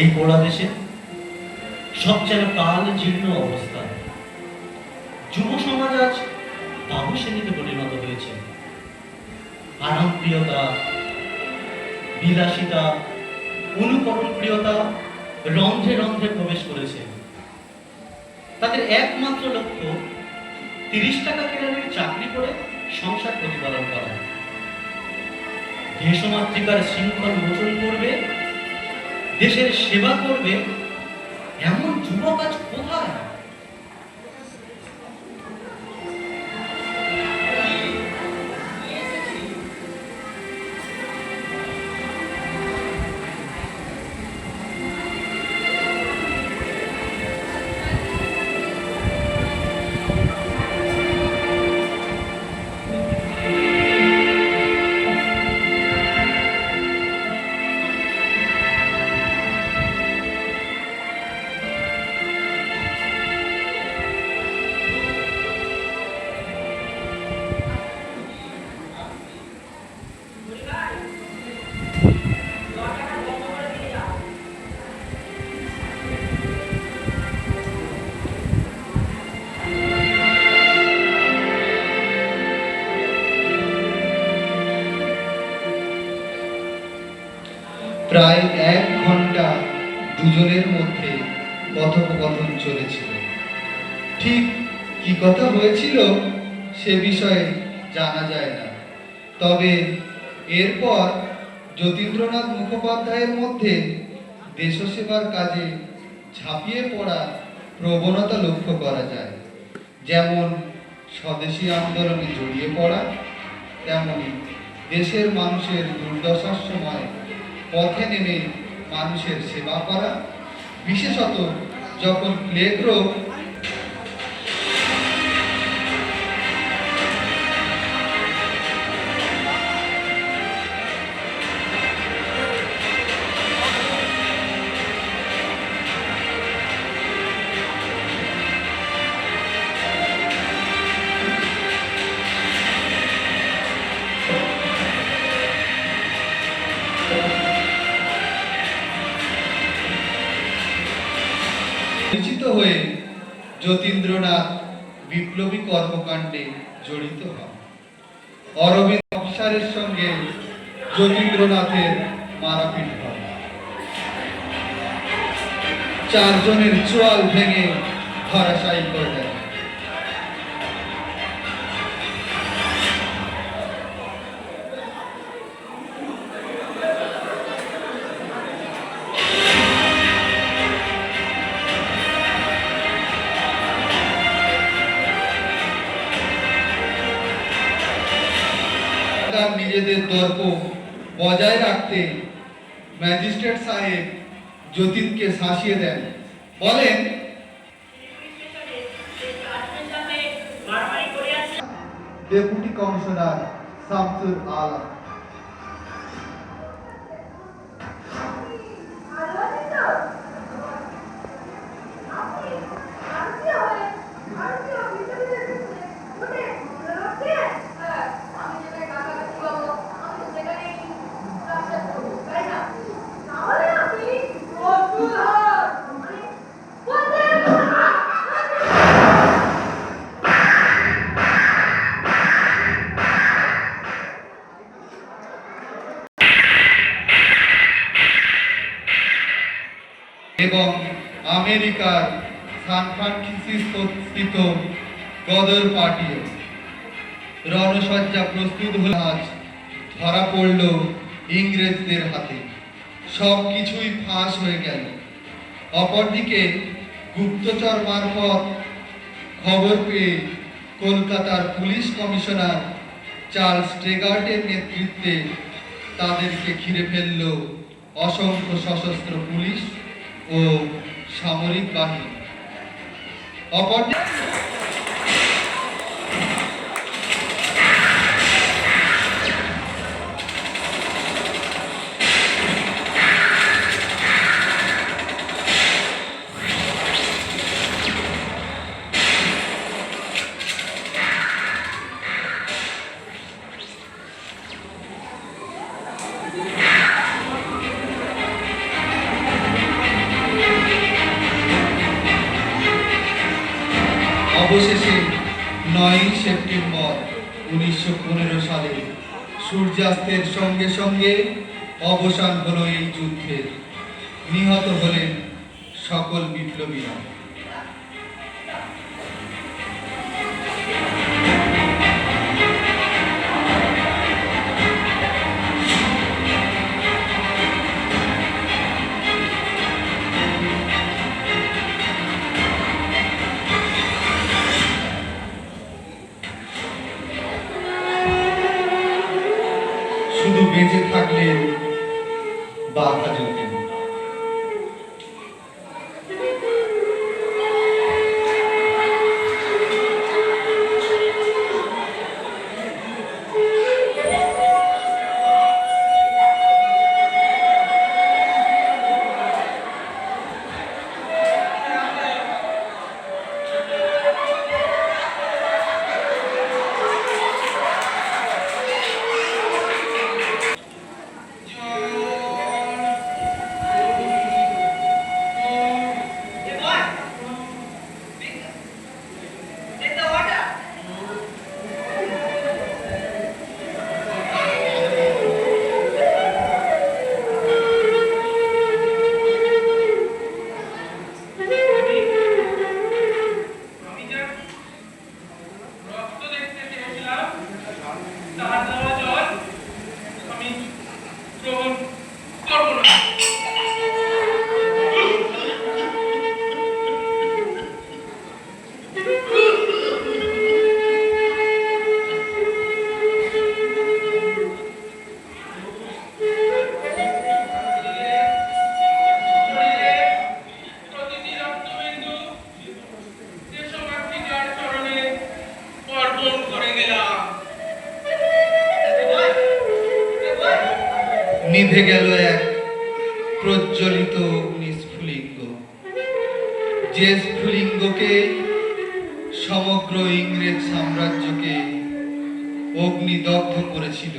এই পোড়া দেশে সব যেন কাল জীর্ণ অবস্থা। যুব সমাজ আজ বাবু শ্রেণীতে পরিণত হয়েছে। আরাম প্রিয়তা বিলাসিতা অনুকরণ প্রিয়তা রন্ধ্রে রন্ধ্রে প্রবেশ করেছে। তাদের একমাত্র লক্ষ্য তিরিশ টাকা কেরানির চাকরি করে সংসার প্রতিপালন করা। দেশমাতৃকার শৃঙ্খল মোচন করবে দেশের সেবা করবে এমন যুবক আজ কোথায়? প্রায় এক ঘণ্টা দুজনের মধ্যে কথোপকথন চলেছিল। ঠিক কি কথা হয়েছিল সে বিষয়ে জানা যায় না। তবে এরপর যতীন্দ্রনাথ মুখোপাধ্যায়ের মধ্যে দেশসেবার কাজে ঝাঁপিয়ে পড়া প্রবণতা লক্ষ্য করা যায়। যেমন স্বদেশী আন্দোলনে জড়িয়ে পড়া, তেমনি দেশের মানুষের দুর্দশার সময় পথে নেমে মানুষের সেবা করা বিশেষত যখন প্লেগ রোগ যতীন্দ্রনাথ বিপ্লবী কর্মকাণ্ডে জড়িত হন। অরবিন্দ অবসারের সঙ্গে যতীন্দ্রনাথের মারাপিট হয়। চারজনের চোয়াল ভেঙে ধরাশায়ী করে দেয় নিজেদের বজায় রাখতে ম্যাজিস্ট্রেট সাহেব যতীনকে শাসিয়ে দেন। বলেন ডেপুটি কমিশনার শামসুল আলম। এবং আমেরিকার সান ফ্রান্সিসকো স্থিত গদর পার্টিও রণসজ্জা প্রস্তুত হল। আজ ধরা পড়ল ইংরেজদের হাতে। সব কিছুই ফাঁস হয়ে গেল। অপরদিকে গুপ্তচর মারফত খবর পেয়ে কলকাতার পুলিশ কমিশনার চার্লস ট্রেগার্টের নেতৃত্বে তাদেরকে ঘিরে ফেলল অসংখ্য সশস্ত্র পুলিশ ও সামরিক বাহিনী। অপরদিকে সূর্যাস্তের সঙ্গে সঙ্গে অবসান হলো এই যুদ্ধের। নিহত হলেন সকল বিপ্লবীরা। নিভে গেল এক প্রজ্বলিত অগ্নি যে স্ফুলিঙ্গকে সমগ্র ইংরেজ সাম্রাজ্যকে অগ্নিদগ্ধ করেছিল,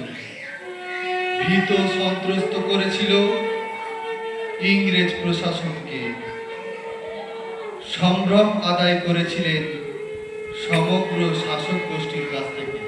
ভীত সন্ত্রস্ত করেছিল ইংরেজ প্রশাসনকে। সম্ভ্রম আদায় করেছিলেন সমগ্র শাসক গোষ্ঠীর কাছ থেকে।